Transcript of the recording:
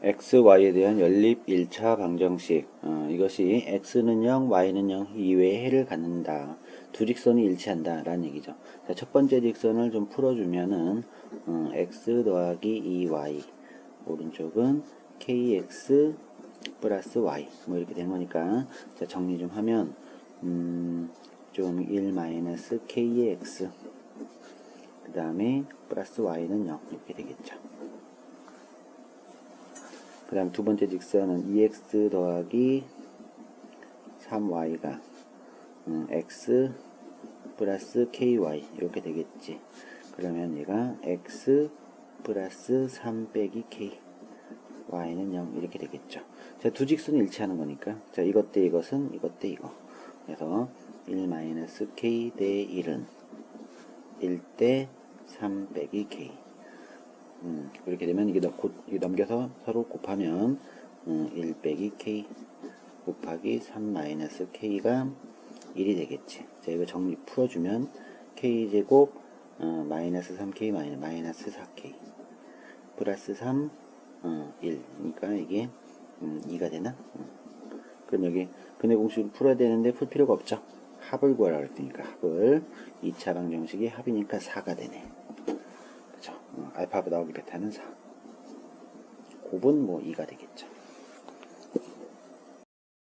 x, y에 대한 연립 1차 방정식. 어, 이것이 x는 0, y는 0 이외의 해를 갖는다. 두 직선이 일치한다. 라는 얘기죠. 자, 첫 번째 직선을 좀 풀어주면은, 어, x 더하기 2y. 오른쪽은 kx 플러스 y. 뭐 이렇게 된 거니까. 자, 정리 좀 하면, 음, 좀 1 마이너스 kx. 그 다음에 플러스 y는 0. 이렇게 되겠죠. 그 다음 두 번째 직선은 2x 더하기 3y가 음, x 플러스 ky 이렇게 되겠지. 그러면 얘가 x 플러스 3 빼기 k y는 0 이렇게 되겠죠. 자, 두 직선이 일치하는 거니까 자, 이것 대 이것은 이것 대 이거. 그래서 1 마이너스 k 대 1은 1 대 3 빼기 k 음, 그렇게 되면 이게, 넘- 곧- 이게 넘겨서 서로 곱하면 음, 1 빼기 k 곱하기 3 마이너스 k가 1이 되겠지. 자, 이거 정리 풀어주면 k제곱 어, 마이너스 3k 마이너스, 마이너스 4k 플러스 3 어, 1 그러니까 이게 음, 2가 되나? 음. 그럼 여기 근해 공식을 풀어야 되는데 풀 필요가 없죠. 합을 구하라 그랬으니까 합을 2차 방정식이 합이니까 4가 되네. 알파벳 나오기 베타는 4. 곱은 뭐 2가 되겠죠.